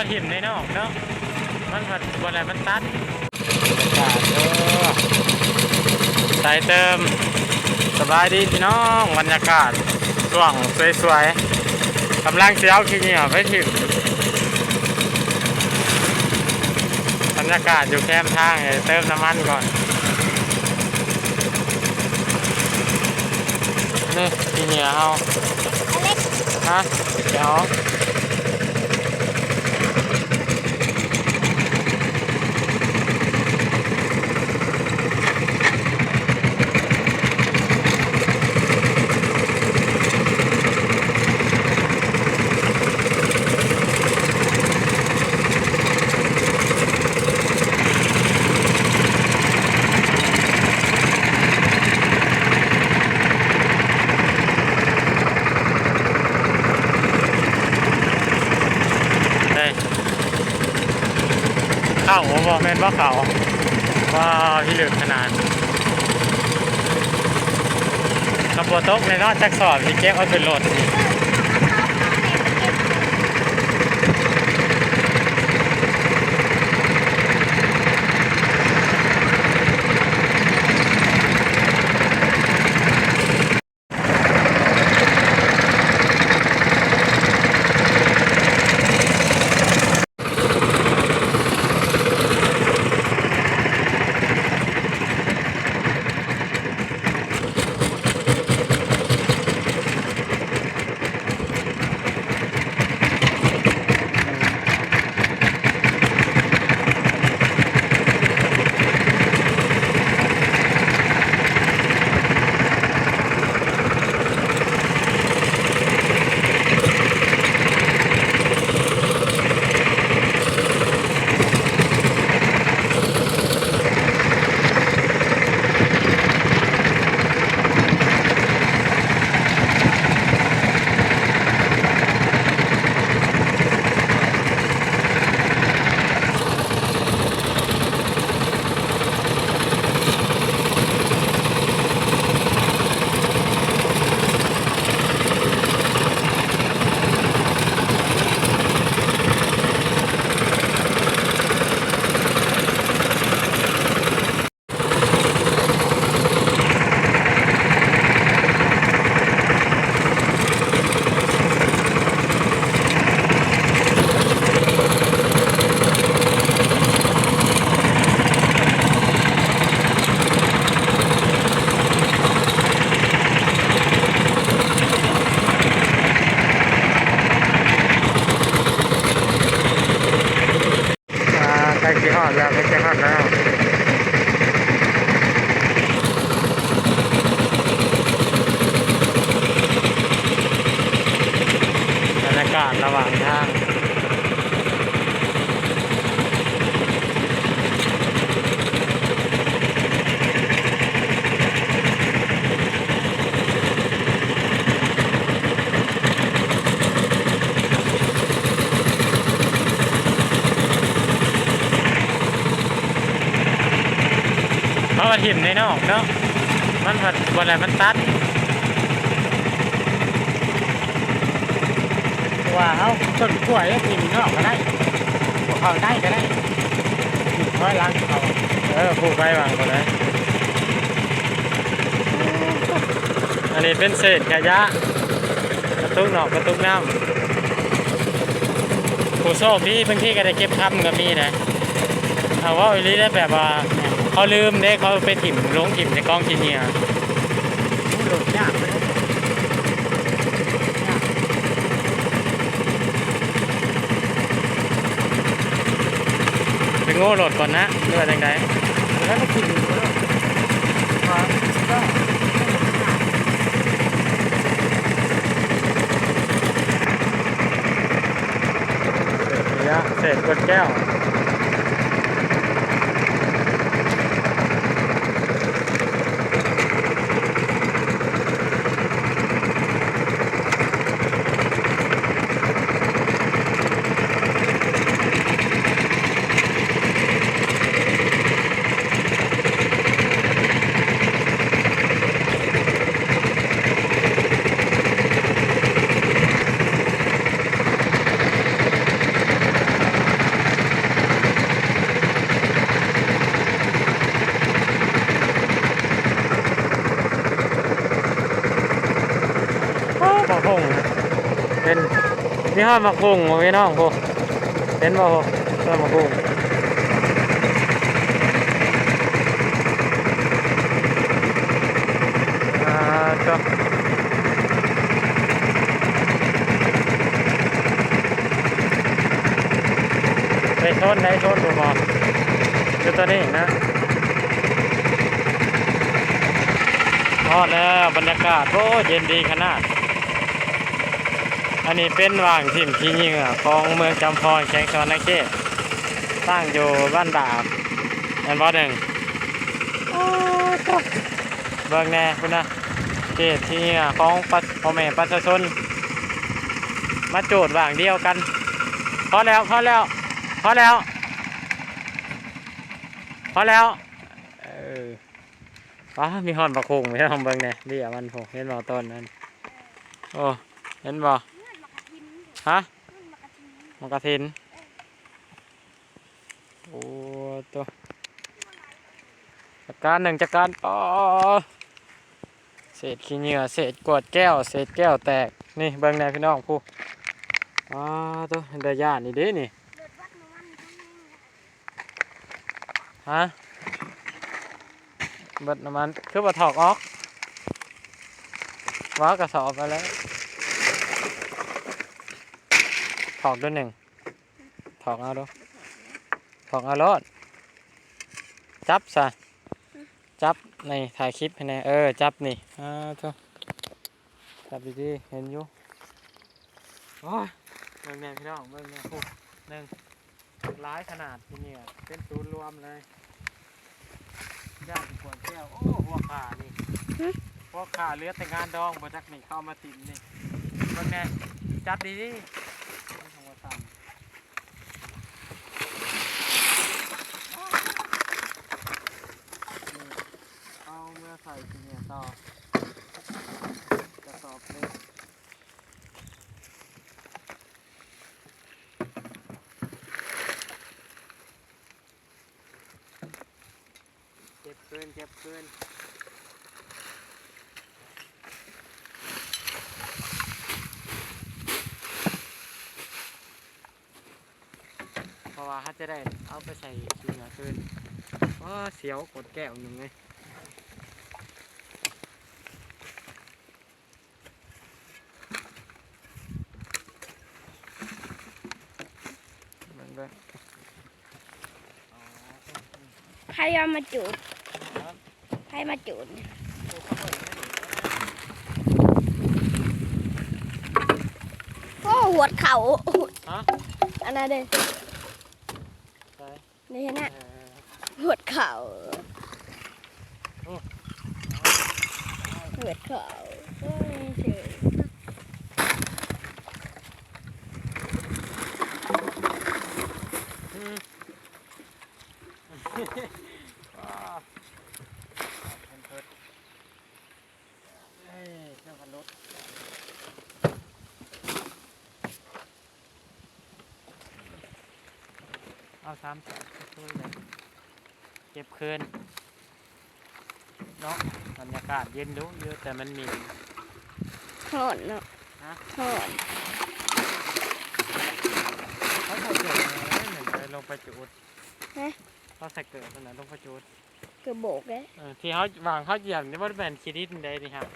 ว่าถิ่มในนอกเนาะมันผัดบนอะไรมันตัดบรรยเด้อใส่เติมสบายดีพี่น้องบรรยากาศช่วงสวยๆกำลังเสียวขี้เหนียวไปถิ่มบรรยากาศอยู่แคมทางเติมน้ำมันก่อนนี่ขี้เหนียวเอาฮะเดี๋ยวได้เข้าโอ้บอกแม่นว่าเขาว่าที่เหลือขนาดขับรถตกในนอกจักสอบที่เก็บเอาขึ้นรถ ว่าถิ่มในนอกเนาะ มันผัดบนอะไรมันตัด ว่าเอาต้นกล้วยถิ่มนอกก็ได้พวกเขาได้ก็ได้ถิ่มค่อยล้างเขาเออผูกไปวางก็ได้อันนี้เป็นเศษขยะกระตุกหนอกกระตุกน้ำผู้โชคดีบางที่ก็ได้เก็บคำก็มีนะเขาว่าอีลีได้แบบว่า เขาลืมเด้เขาไปถิ่มลงถิ่มในกล้องกิเนียโหลดยากเลยไปโง่โหลดก่อนนะเรื่อจังไดแล้วก็กินอยู่แล้วพอก็ระยะเศษกดแก้ว เป็นมีห้อมาคงบ่พี่น้องพวกเป็นบ่พวกห้อมาคงอ่าจ้ะไปชนได้ชนบ่พอคือตัวนี้นะพอดแล้วบรรยากาศโอ้เย็นดีขนาด อันนี้เป็นว่างถิ่มขี้เหงื่อของเมืองจำพรแขวงสวรรณเขตตั้งอยู่บ้านดาบแอนบอหนึ่งโอ้ตบเบิ่งแน่คุณนะเขตที่เหงื่อของปพ่อแม่ประชาชน มาโจทย์ว่างเดียวกัน พอแล้วพอแล้วพอแล้วพอแล้วเออว้ามีฮอนประคงไม่ต้องเบิ่งแน่เบี้ยมันผมเห็นบ่ต้นนั้นโอ้เห็นบ่ ฮะมังกรทินโอ้ตัวจักการหนึ่งจักการอ๋อเศษขี้เหงื่อเศษกวดแก้ว เศษแก้วแตกนี่เบิ่งแนพี่น้องผู้อ๋อตัวเดยานนี่เด้นี่ฮะเบิดน้ำมันคือบ่ถอกออกว้ากระสอบไปแล้ว ถอกด้วยหนึ่งถอกเอาดูถอกเอารถจับซะจับในถ่ายคลิปให้แน่เออ จับนี่อ่าทุกจับดีๆเห็นอยู่โอ้ยเบิ่งแน่พี่น้องเบิ่งแน่โอ้หนึ่งร้ายขนาดที่นี่อะเป็นศูนย์รวมเลยย่างขวดแก้วโอ้หัวขานี่หัวขาเหลือแต่งานดองบ่จักนี่เข้ามาติดนี่เบิ่งแน่จับดีๆ ไม่ทำว่าซ้ำเอาเมื่อใส่ทีเนี่ยต่อกระสอบเล็กเก็บเกินเก็บเกินเพราะว่าถ้าจะได้เอาไปใส่ทีเหนือเกินว้าเสียวกดแก้วหนึ่งเลยเบิ่งเบิ่งอ๋อ ใครเอามาจูดครับใครมาจูดโอ้เขาเปิดให้ดูโอ้หัวดเข่าฮะอันนั้นเด้ใช่นี่นะเออหัวดเข่าโอ้หัวดเข่าโอ้ยเฉย อืมว้าวเพิ่นเพิ่นเอ้ยเครื่องพันรถ เอาสามแสนช่วยเลยเก็บคืนเนาะบรรยากาศเย็นดูเยอะแต่มันมีหอนเนาะฮะหอนเขาใส่เกิดอะไรเหมือนไปลงไปจูดฮะเขาใส่เกิดขนาดลงไปจูดกระโบกเลยเออที่เขาวางเขาเหยียบนี่ว่าเป็นคิดินใดนี่ครับ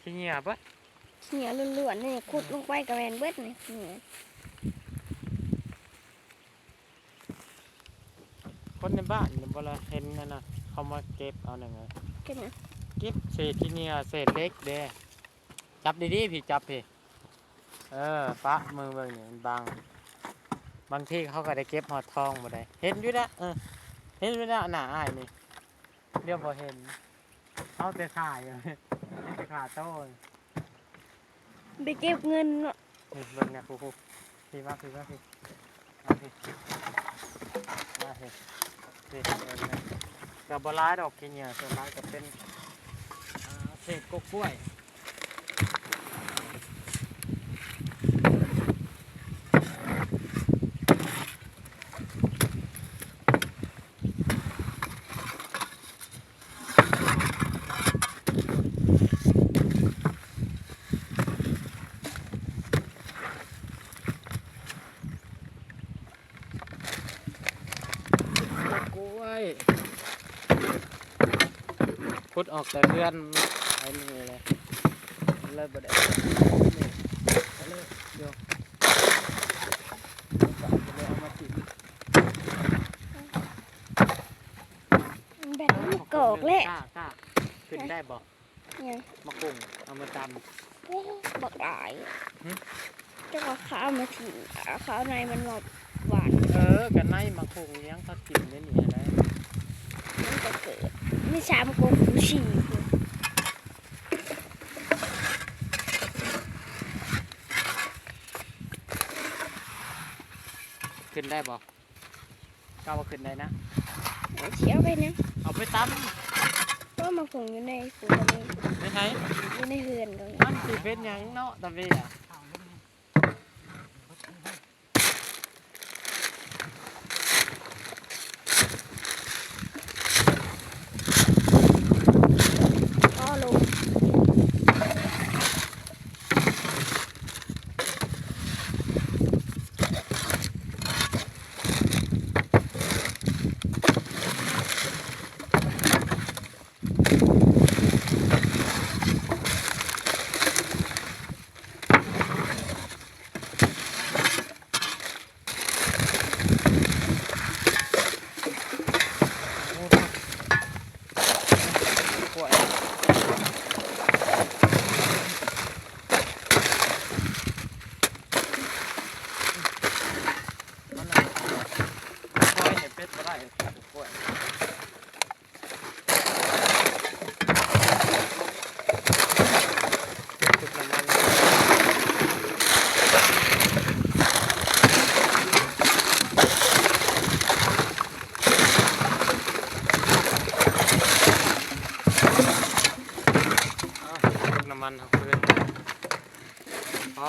ขี้เหงียบปะเหนียวล้วนๆนี่ขุดลงไปกับแวนเบิดนี่เหนียว คนในบ้านเนี่ยเวลาเห็นนั่นนะเขามาเก็บเอาหนึ่งเลยกันนะเก็บเศษขี้เหงียเศษเล็กเด้จับดีๆพี่จับพี่เออปะมือเบิ่งนี่มันบังบางที่เขาก็ได้เก็บหอดทองมาได้เห็นอยู่นะเออเห็นอยู่นะหน้าอ้ายนี่เรียกพอเห็นเขาแต่ขายอยู่เห็นแต่ขาโต้นไปเก็บเงินเนาะนี่เบิ่งเนี่ยครูครูพี่มาพี่มาพี่มาพี่มาพี่ พี่เบิ่งนกับบลายดอกกินเนี่ยส่วนร้ายก็เป็นเศษกกล้วย พุด ออกแต่เพื่อนไอ้นี่เลยมันเลยบ่ได้นี่เอาเลยเดี๋ยวเอากลับไปเลยเอามาติดแบบนี้กอกแหละกล้ากล้าขึ้นได้บ่ยังมะกุ้งเอามาตโอ้บักหลายหึเจ้าก็ข้าวมาถิ่นเอาข้าวในมันหวานหวานำเออกันในมะกุ้งเลี้ยงเขากินได้นี่อะไรมันจะเกิด ไม่ชามกงฟูชีอยู่ขึ้นได้บ่ก้าวว่าขึ้นได้นะเอาเชียวไปนะเอาไปตเพราะมาผงอยู่ในฝูงนี้ำไม่ใช่อยู่ในเฮือนตรงนี้มันสิเป็นหยังเนาะตะเวียก็ลง กล้วยมันน่ะกล้วยเห็นเป็ดบ่ได้กล้วยจุดน้ำมันเอาจุดน้ำมันเอาคืนพอ